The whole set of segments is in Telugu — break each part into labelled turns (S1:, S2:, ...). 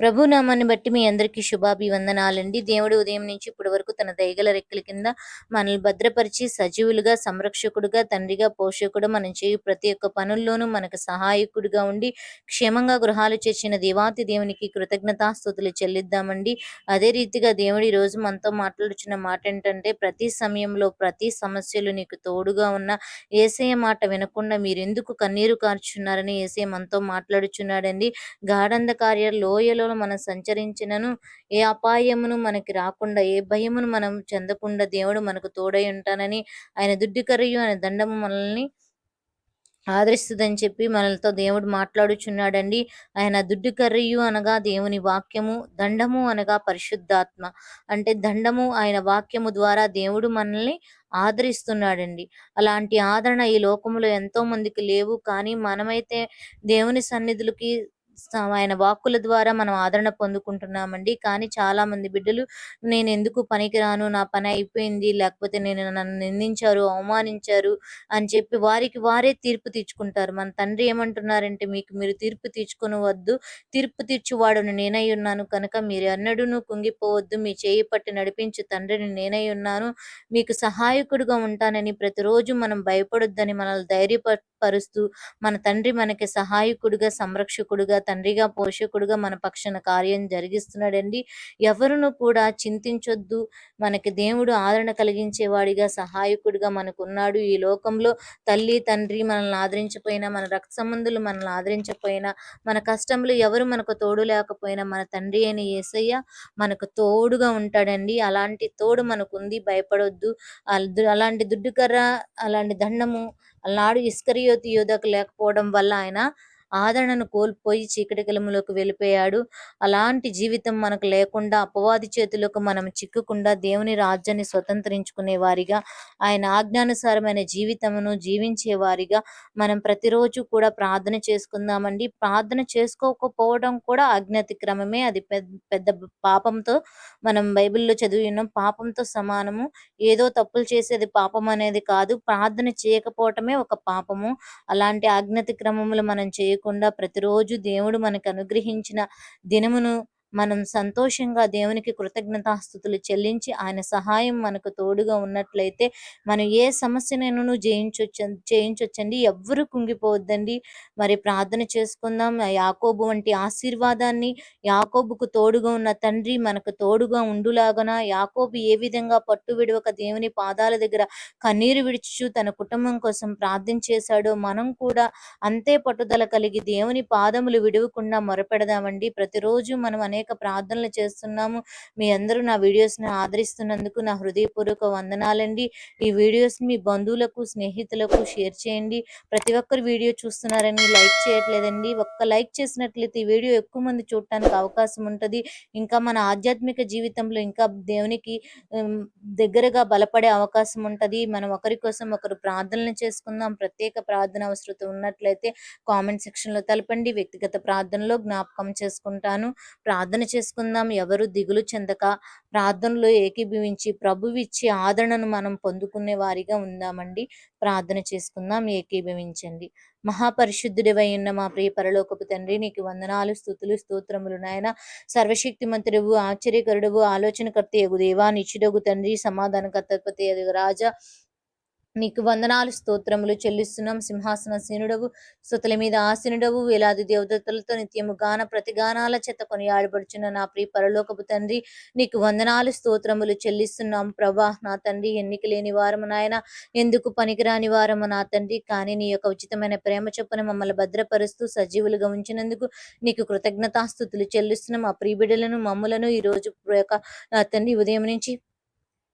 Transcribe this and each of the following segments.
S1: ప్రభు నామాన్ని బట్టి మీ అందరికీ శుభాభివందనాలండి. దేవుడు ఉదయం నుంచి ఇప్పటి వరకు తన దయగల రెక్కల కింద మనల్ని భద్రపరిచి సజీవులుగా సంరక్షకుడుగా తండ్రిగా పోషకుడు మనం చేయు ప్రతి ఒక్క పనుల్లోనూ మనకు సహాయకుడిగా ఉండి క్షేమంగా గృహాలు చేర్చిన దేవాతి దేవునికి కృతజ్ఞతాస్థుతులు చెల్లిద్దామండి. అదే రీతిగా దేవుడు ఈరోజు రోజు మనతో మాట్లాడుచున్న మాట ఏంటంటే ప్రతి సమయంలో ప్రతి సమస్యలు నీకు తోడుగా ఉన్న ఏసయ మాట వినకుండా మీరు ఎందుకు కన్నీరు కార్చున్నారని ఏసయ మనతో మాట్లాడుచున్నాడండి. గాఢంధకార్య లోయలో మనం సంచరించినను ఏ అపాయమును మనకి రాకుండా ఏ భయమును మనం చెందకుండా దేవుడు మనకు తోడై ఉంటానని ఆయన దుడ్డికరయు ఆయన దండము మనల్ని ఆదరిస్తుందని చెప్పి మనలతో దేవుడు మాట్లాడుచున్నాడండి. ఆయన దుడ్డు కర్రయు అనగా దేవుని వాక్యము దండము అనగా పరిశుద్ధాత్మ. అంటే దండము ఆయన వాక్యము ద్వారా దేవుడు మనల్ని ఆదరిస్తున్నాడండి. అలాంటి ఆదరణ ఈ లోకంలో ఎంతో మందికి లేవు. కానీ మనమైతే దేవుని సన్నిధులకి ఆయన వాక్కుల ద్వారా మనం ఆదరణ పొందుకుంటున్నామండి. కానీ చాలా మంది బిడ్డలు నేను ఎందుకు పనికిరాను నా పని అయిపోయింది. లేకపోతే నేను నన్ను నిందించారు అవమానించారు అని చెప్పి వారికి వారే తీర్పు తీర్చుకుంటారు. మన తండ్రి ఏమంటున్నారంటే మీకు మీరు తీర్పు తీర్చుకుని వద్దు తీర్పు తీర్చువాడును నేనై ఉన్నాను. కనుక మీరు అన్నడును కుంగిపోవద్దు. మీ చేయి పట్టి నడిపించు తండ్రిని నేనై ఉన్నాను. మీకు సహాయకుడిగా ఉంటానని ప్రతిరోజు మనం భయపడొద్దని మనల్ని ధైర్యపరుస్తూ మన తండ్రి మనకి సహాయకుడిగా సంరక్షకుడుగా తండ్రిగా పోషకుడుగా మన పక్షాన కార్యం జరిగిస్తున్నాడండి. ఎవరును కూడా చింతించొద్దు. మనకి దేవుడు ఆదరణ కలిగించేవాడిగా సహాయకుడిగా మనకున్నాడు. ఈ లోకంలో తల్లి తండ్రి మనల్ని ఆదరించపోయినా మన రక్త సంబంధులు మనల్ని ఆదరించపోయినా మన కష్టంలో ఎవరు మనకు తోడు లేకపోయినా మన తండ్రి అయిన ఏసయ్య మనకు తోడుగా ఉంటాడండి. అలాంటి తోడు మనకుంది భయపడొద్దు. అలాంటి దుడ్డుకర్ర అలాంటి దండము అలాడు ఇస్కరియోతి యోధకు లేకపోవడం వల్ల ఆయన ఆదరణను కోల్పోయి చీకటి కలములోకి వెళ్ళిపోయాడు. అలాంటి జీవితం మనకు లేకుండా అపవాది చేతులకు మనం చిక్కకుండా దేవుని రాజ్యాన్ని స్వతంత్రించుకునే వారిగా ఆయన ఆజ్ఞానుసారమైన జీవితమును జీవించే వారిగా మనం ప్రతిరోజు కూడా ప్రార్థన చేసుకుందామండి. ప్రార్థన చేసుకోకపోవడం కూడా అజ్ఞాతిక్రమమే అది పెద్ద పాపంతో మనం బైబిల్లో చదివి ఉన్నాం పాపంతో సమానము. ఏదో తప్పులు చేసేది పాపం అనేది కాదు. ప్రార్థన చేయకపోవటమే ఒక పాపము. అలాంటి ఆజ్ఞాతిక్రమములు మనం చేయ లేకుండా ప్రతిరోజు దేవుడు మనకు అనుగ్రహించిన దినమును మనం సంతోషంగా దేవునికి కృతజ్ఞతాస్థుతులు చెల్లించి ఆయన సహాయం మనకు తోడుగా ఉన్నట్లయితే మనం ఏ సమస్యనైనా జయించొచ్చు చేయించొచ్చండి. ఎవ్వరు కుంగిపోవద్దండి. మరి ప్రార్థన చేసుకుందాం. యాకోబు వంటి ఆశీర్వాదాన్ని యాకోబుకు తోడుగా ఉన్న తండ్రి మనకు తోడుగా ఉండులాగన. యాకోబు ఏ విధంగా పట్టు విడవక దేవుని పాదాల దగ్గర కన్నీరు విడిచు తన కుటుంబం కోసం ప్రార్థన చేశాడో మనం కూడా అంతే పట్టుదల కలిగి దేవుని పాదములు విడవకుండా మొరపెడదామండి. ప్రతిరోజు మనం అనేక అనేక ప్రార్థనలు చేస్తున్నాము. మీ అందరూ నా వీడియోస్ని ఆదరిస్తున్నందుకు నా హృదయపూర్వక వందనాలండి. ఈ వీడియోస్ మీ బంధువులకు స్నేహితులకు షేర్ చేయండి. ప్రతి ఒక్కరు వీడియో చూస్తున్నారని లైక్ చేయట్లేదండి. ఒక్క లైక్ చేసినట్లయితే ఈ వీడియో ఎక్కువ మంది చూడటానికి అవకాశం ఉంటుంది. ఇంకా మన ఆధ్యాత్మిక జీవితంలో ఇంకా దేవునికి దగ్గరగా బలపడే అవకాశం ఉంటుంది. మనం ఒకరి కోసం ఒకరు ప్రార్థనలు చేసుకుందాం. ప్రత్యేక ప్రార్థన అవసరత ఉన్నట్లయితే కామెంట్ సెక్షన్లో తెలపండి. వ్యక్తిగత ప్రార్థనలో జ్ఞాపకం చేసుకుంటాను. ప్రార్థన ప్రార్థన చేసుకుందాం. ఎవరు దిగులు చెందక ప్రార్థనలో ఏకీభవించి ప్రభువిచ్చే ఆదరణను మనం పొందుకునే వారిగా ఉందామండి. ప్రార్థన చేసుకుందాం. ఏకీభవించండి. మహాపరిశుద్ధుడివై ఉన్న మా ప్రియ పరలోకపు తండ్రి నీకు వందనాలు స్థుతులు స్తోత్రములు నాయన. సర్వశక్తి మంత్రుడు ఆశ్చర్యకరుడు ఆలోచనకర్త ఎగు దేవా నిచ్చుడగు తండ్రి సమాధానకర్తపతి ఎదుగు రాజా నీకు వందనాలు స్తోత్రములు చెల్లిస్తున్నాం. సింహాసన సీనుడవు స్థుతుల మీద ఆసీనుడవు వేలాది దేవదత్తలతో నిత్యము గాన ప్రతిగానాల చేత కొనియాడబడుచున్న నా ప్రియ పరలోకపు తండ్రి నీకు వందనాలు స్తోత్రములు చెల్లిస్తున్నాం. ప్రభా నా తండ్రి ఎన్నిక లేని వారము నాయన. ఎందుకు పనికిరాని వారము నా తండ్రి? కానీ నీ యొక్క ఉచితమైన ప్రేమ చొప్పున మమ్మల్ని భద్రపరుస్తూ సజీవులుగా ఉంచినందుకు నీకు కృతజ్ఞతాస్థుతులు చెల్లిస్తున్నాం. ఆ ప్రియబిడలను మమ్ములను ఈ రోజు యొక్క నా తండ్రి ఉదయం నుంచి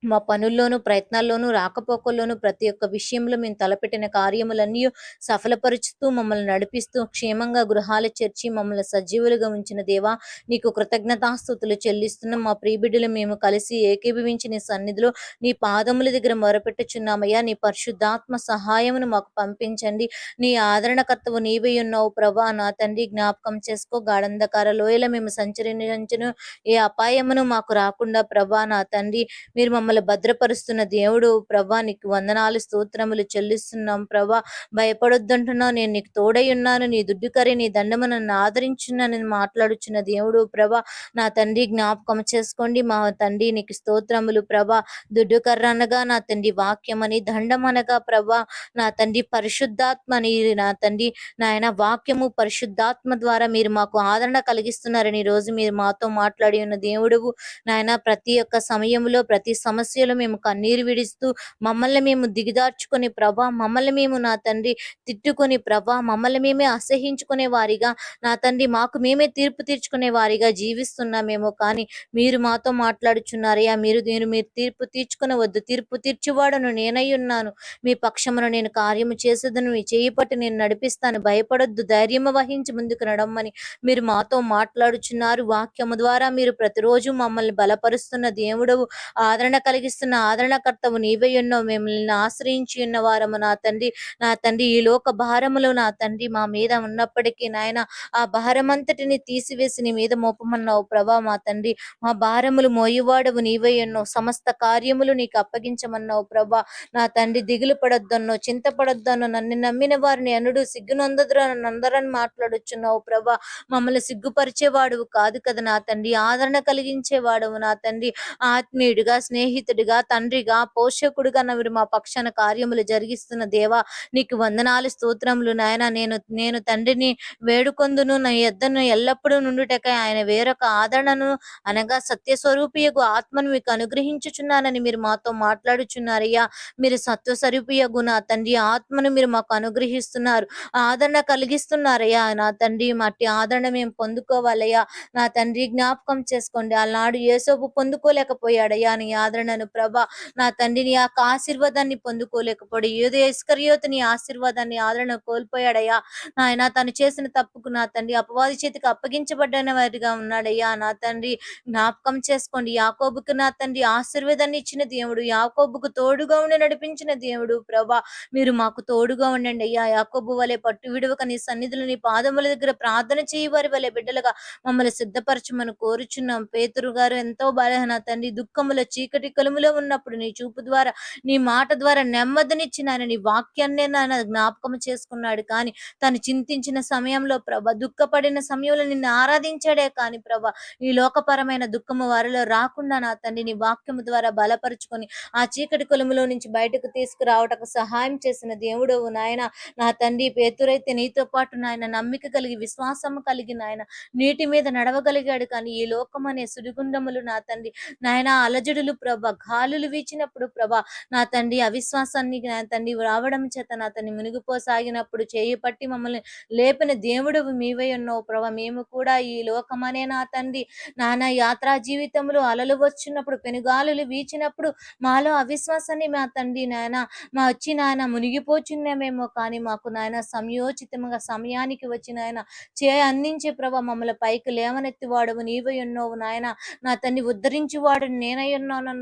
S1: మా పనుల్లోనూ ప్రయత్నాల్లోనూ రాకపోకల్లోనూ ప్రతి ఒక్క విషయంలో మేము తలపెట్టిన కార్యములన్నీ సఫలపరుచుతూ మమ్మల్ని నడిపిస్తూ క్షేమంగా గృహాల చేర్చి మమ్మల్ని సజీవులుగా ఉంచిన దేవా నీకు కృతజ్ఞతాస్థుతులు చెల్లిస్తున్నాం. మా ప్రియబిడ్డలు మేము కలిసి ఏకీభవించి నీ సన్నిధిలో నీ పాదముల దగ్గర మొరపెట్టుచున్నామయ్యా. నీ పరిశుద్ధాత్మ సహాయమును మాకు పంపించండి. నీ ఆదరణకర్తవు నీవై ఉన్నావు ప్రభా. నా తండ్రి జ్ఞాపకం చేసుకో. గాఢంధకార లోయల మేము సంచరించను. ఏ అపాయమును మాకు రాకుండా ప్రభా నా తండ్రి మీరు మమ్మల్ని మమ్మల్ని భద్రపరుస్తున్న దేవుడు ప్రభా నీకు వందనాలు స్తోత్రములు చెల్లిస్తున్నాం ప్రభా. భయపడొద్దంటున్నావు నేను నీకు తోడై ఉన్నాను నీ దుడ్డు కరి నీ దండము నన్ను ఆదరించున్నానని మాట్లాడుచున్న దేవుడు ప్రభా. నా తండ్రి జ్ఞాపకం చేసుకోండి మా తండ్రి నీకు స్తోత్రములు ప్రభా. దుడ్డు కర్ర అనగా నా తండ్రి వాక్యం అని దండం అనగా ప్రభా. నా తండ్రి పరిశుద్ధాత్మ అని నా తండ్రి నాయన వాక్యము పరిశుద్ధాత్మ ద్వారా మీరు మాకు ఆదరణ కలిగిస్తున్నారని ఈ రోజు మీరు మాతో మాట్లాడి ఉన్న దేవుడు. నాయన ప్రతి ఒక్క సమయంలో ప్రతి సమస్యలో మేము కన్నీరు విడిస్తూ మమ్మల్ని మేము దిగిదార్చుకుని ప్రభా మమ్మల్ని మేము నా తండ్రి తిట్టుకొని ప్రభా మమ్మల్ని మేమే అసహించుకునే వారిగా నా తండ్రి మాకు మేమే తీర్పు తీర్చుకునే వారిగా జీవిస్తున్నామేమో కానీ మీరు మాతో మాట్లాడుచున్నారయ్యా మీరు నేను మీరు తీర్పు తీర్చుకునవద్దు తీర్పు తీర్చివాడను నేనై ఉన్నాను. మీ పక్షమును నేను కార్యము చేసేదను మీ చేయి పట్టి నేను నడిపిస్తాను. భయపడొద్దు. ధైర్యము వహించి ముందుకు నడమ్మని మీరు మాతో మాట్లాడుచున్నారు. వాక్యము ద్వారా మీరు ప్రతిరోజు మమ్మల్ని బలపరుస్తున్న దేవుడవు. ఆదరణ కలిగిస్తున్న ఆదరణకర్తవు నీవై ఉన్నావు మిమ్మల్ని ఆశ్రయించి ఉన్న వారము నా తండ్రి. నా తండ్రి ఈ లోక భారములు నా తండ్రి మా మీద ఉన్నప్పటికీ నాయన ఆ భారమంతటిని తీసివేసి నీ మీద మోపమన్నావు ప్రభా మా తండ్రి. మా భారములు మోయువాడవు నీవై ఉన్నావు సమస్త కార్యములు నీకు అప్పగించమన్నావు ప్రభా. నా తండ్రి దిగులు పడొద్దన్నో చింతపడొద్దన్నో నన్ను నమ్మిన వారిని అనుడు సిగ్గునందదురా నందరని మాట్లాడుచున్నావు ప్రభా. మమ్మల్ని సిగ్గుపరిచేవాడువు కాదు కదా నా తండ్రి. ఆదరణ కలిగించేవాడవు నా తండ్రి. ఆత్మీయుడిగా స్నేహితుడిగా తండ్రిగా పోషకుడిగా నవ్వు మా పక్షాన కార్యములు జరిగిస్తున్న దేవా నీకు వందనాలు స్తోత్రములు నాయన. నేను నేను తండ్రిని వేడుకొందును. నా ఎద్దను ఎల్లప్పుడూ నుండుటకై ఆయన వేరొక ఆదరణను అనగా సత్య స్వరూపియగు ఆత్మను మీకు అనుగ్రహించుచున్నానని మీరు మాతో మాట్లాడుచున్నారయ్యా. మీరు సత్య స్వరూపియగు నా తండ్రి ఆత్మను మీరు మాకు అనుగ్రహిస్తున్నారు. ఆదరణ కలిగిస్తున్నారయ్యా నా తండ్రి. మట్టి ఆదరణ మేము పొందుకోవాలయ్యా. నా తండ్రి జ్ఞాపకం చేసుకోండి. ఆనాడు ఏసోపు పొందుకోలేకపోయాడయ్యా. నీ ఆదరణ ఆదరణను ప్రభా. నా తండ్రి నీ యొక్క ఆశీర్వాదాన్ని పొందుకోలేకపోయాడు. ఏదో ఇస్కరియోతు ఆశీర్వాదాన్ని ఆదరణ కోల్పోయాడయ్యా. నాయన తను చేసిన తప్పుకు నా తండ్రి అపవాది చేతికి అప్పగించబడ్డన వారిగా ఉన్నాడయ్యా. నా తండ్రి జ్ఞాపకం చేసుకోండి. యాకోబుకు నా తండ్రి ఆశీర్వాదాన్ని ఇచ్చిన దేవుడు యాకోబుకు తోడుగా ఉండి నడిపించిన దేవుడు ప్రభా. మీరు మాకు తోడుగా ఉండండి అయ్యా. యాకోబు వలె పట్టు విడవక నీ సన్నిధులు నీ పాదముల దగ్గర ప్రార్థన చేయి. వారి వలె బిడ్డలుగా మమ్మల్ని సిద్ధపరచమని కోరుచున్నాం. పేతురు గారు ఎంతో బాధ నా తండ్రి దుఃఖముల చీకటి కలుములో ఉన్నప్పుడు నీ చూపు ద్వారా నీ మాట ద్వారా నెమ్మదినిచ్చిన ఆయన నీ వాక్యాన్నే నాయన జ్ఞాపకం చేసుకున్నాడు. కానీ తను చింతించిన సమయంలో ప్రభ దుఃఖపడిన సమయంలో నిన్ను ఆరాధించాడే కానీ ప్రభ ఈ లోకపరమైన దుఃఖము వారిలో రాకుండా నా తండ్రి నీ వాక్యము ద్వారా బలపరుచుకొని ఆ చీకటి కొలుములో నుంచి బయటకు తీసుకురావటకు సహాయం చేసిన దేవుడవు నాయన. నా తండ్రి పేతురైతే నీతో పాటు నాయన నమ్మిక కలిగి విశ్వాసం కలిగి నాయన నీటి మీద నడవగలిగాడు. కానీ ఈ లోకం అనే సుడిగుండములు నా తండ్రి. నాయన అలజడులు ప్రభ గాలులు వీచినప్పుడు ప్రభ నా తండ్రి అవిశ్వాసాన్ని నా తండ్రి రావడం చేత నా తండ్రి మునిగిపోసాగినప్పుడు చేయి పట్టి మమ్మల్ని లేపిన దేవుడు మీవై ఉన్నావు ప్రభ. మేము కూడా ఈ లోకమనే నా తండ్రి. నానా యాత్రా జీవితంలో అలలు వచ్చినప్పుడు పెనుగాలులు వీచినప్పుడు మాలో అవిశ్వాసాన్ని మా తండ్రి నాయన మా వచ్చి నాయన మునిగిపోచున్నామేమో కానీ మాకు నాయన సమయోచితంగా సమయానికి వచ్చి నాయన చే అందించే ప్రభ మమ్మల్ని పైకి లేవనెత్తివాడవు. నీవై ఉన్నావు నాయన. నా తండ్రి ఉద్ధరించేవాడు వాడు నేనై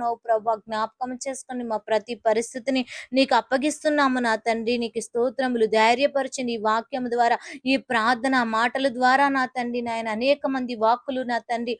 S1: ఉన్నావు ప్రభా. జ్ఞాపకం చేసుకొని మా ప్రతి పరిస్థితిని నీకు అప్పగిస్తున్నాము నా తండ్రి. నీకు స్తోత్రములు ధైర్యపరిచి నీ వాక్యం ద్వారా ఈ ప్రార్థన మాటల ద్వారా నా తండ్రి నాయన అనేక మంది వాక్కులు నా తండ్రి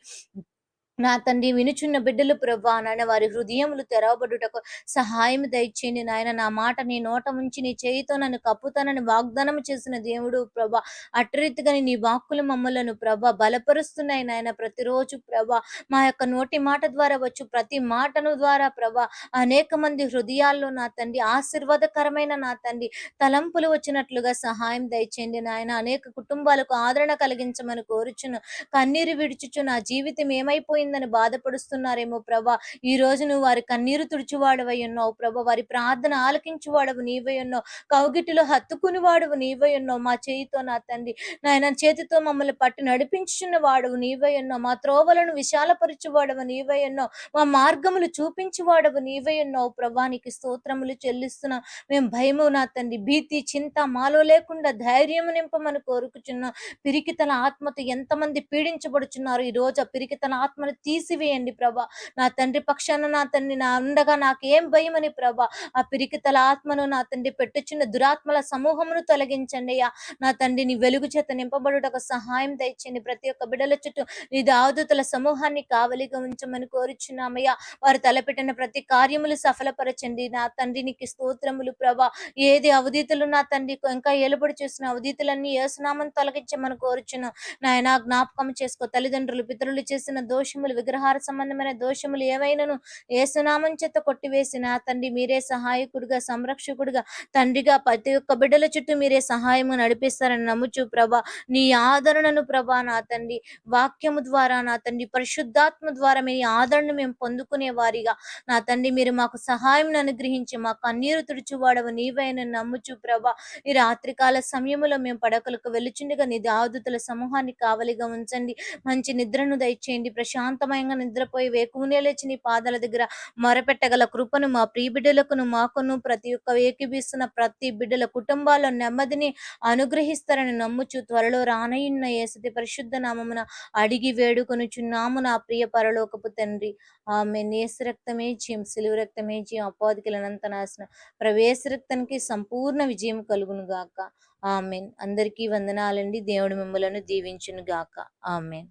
S1: నా తండ్రి వినుచున్న బిడ్డలు ప్రభా నాయన వారి హృదయములు తెరవబడుటకు సహాయం దయచేయండి నాయన. నా మాట నీ నోట ఉంచి నీ చేయితో నన్ను కప్పుతానని వాగ్దానం చేసిన దేవుడు ప్రభా అట్టరీతిగాని నీ వాక్కులు మమ్మలను ప్రభా బలపరుస్తున్నాయి నాయన. ప్రతిరోజు ప్రభా మా యొక్క నోటి మాట ద్వారా వచ్చు ప్రతి మాటను ద్వారా ప్రభా అనేక మంది హృదయాల్లో నా తండ్రి ఆశీర్వాదకరమైన నా తండ్రి తలంపులు వచ్చినట్లుగా సహాయం దయచేయండి నాయన. అనేక కుటుంబాలకు ఆదరణ కలిగించమని కోరుచును. కన్నీరు విడుచుచు నా జీవితం ఏమైపోయింది? ఏమైపోయిందని బాధపడుస్తున్నారేమో ప్రభా. ఈ రోజు నువ్వు వారి కన్నీరు తుడిచివాడవై ఉన్నావు ప్రభా. వారి ప్రార్థన ఆలకించువాడవు నీవై ఉన్నావు. కౌగిటిలో హత్తుకుని వాడవు నీవై ఉన్నావు. మా చేయితో నా తండ్రి నాయన చేతితో మమ్మల్ని పట్టి నడిపించుచున్న వాడవు నీవై ఉన్నావు. మా త్రోవలను విశాలపరచువాడవు నీవై ఉన్నావు. మా మార్గములు చూపించువాడవు నీవై ఉన్నావు ప్రభా. నీకు స్తోత్రములు చెల్లిస్తున్నాం మేము భయము నా తండ్రి. భీతి చింత మాలో లేకుండా ధైర్యము నింపమని కోరుకుచున్నాం. పిరికితన ఆత్మతో ఎంతమంది పీడించబడుచున్నారు ఈ రోజు ఆ పిరికితన ఆత్మను తీసివేయండి ప్రభా. నా తండ్రి పక్షాన నా తండ్రి నా ఉండగా నాకు ఏం భయమని ప్రభా. ఆ పిరికితల ఆత్మను నా తండ్రి పెట్టుచున్న దురాత్మల సమూహమును తొలగించండి అయ్యా. నా తండ్రి నీ వెలుగు చేత నింపబడుటకు సహాయం తెచ్చండి ప్రతి ఒక్క బిడల చుట్టూ నీ దావదూతల సమూహాన్ని కావలిగా ఉంచమని కోరుచున్నామయ్యా వారు తలపెట్టిన ప్రతి కార్యములు సఫలపరచండి. నా తండ్రి నీకు స్తోత్రములు ప్రభా. ఏది అవధితులు నా తండ్రి ఇంకా ఏలుబడి చేసిన అవధితులన్నీ ఏసునామని తొలగించమని కోరుచున్నాం. నాయన జ్ఞాపకం చేసుకో. తల్లిదండ్రులు పితరులు చేసిన దోషములు విగ్రహార సంబంధమైన దోషములు ఏవైనాను ఏసునామం చేత కొట్టివేసిన తండ్రి మీరే సహాయకుడిగా సంరక్షకుడిగా తండ్రిగా ప్రతి ఒక్క బిడ్డల చుట్టూ మీరే సహాయము నడిపిస్తారని నమ్ముచు ప్రభా. నీ ఆదరణను ప్రభా నా తండ్రి వాక్యము ద్వారా నా తండ్రి పరిశుద్ధాత్మ ద్వారా మీ ఆదరణ మేము పొందుకునే వారిగా. నా తండ్రి మీరు మాకు సహాయం అనుగ్రహించి మా కన్నీరు తుడుచువాడవు నీవైన నమ్ముచు ప్రభా. ఈ రాత్రికాల సమయంలో మేము పడకలకు వెలుచుండగా నీ దావదుతుల సమూహాన్ని కావలిగా ఉంచండి. మంచి నిద్రను దయచేయండి. ప్రశాంతమైన నిద్రపోయి వేకునే లేచి నీ పాదాల దగ్గర మొరపెట్టగల కృపను మా ప్రీ బిడ్డలకును మాకును ప్రతి ఒక్క ఏకీభిస్తున్న ప్రతి బిడ్డల కుటుంబాల్లో నెమ్మదిని అనుగ్రహిస్తారని నమ్ముచు త్వరలో రానయ్యున్న ఏసతి పరిశుద్ధ నామమున అడిగి వేడుకొనుచున్నాము నా ప్రియ పరలోకపు తండ్రి. ఆమె నేసు రక్తమే జయం సిలువ రక్తమే జయం అపాధికలనంత నాశనం ప్రవేశ రక్తానికి సంపూర్ణ విజయం కలుగును గాక. ఆమెన్. అందరికీ వందనాలండి. దేవుడు మిమ్మలను దీవించును గాక ఆమెన్.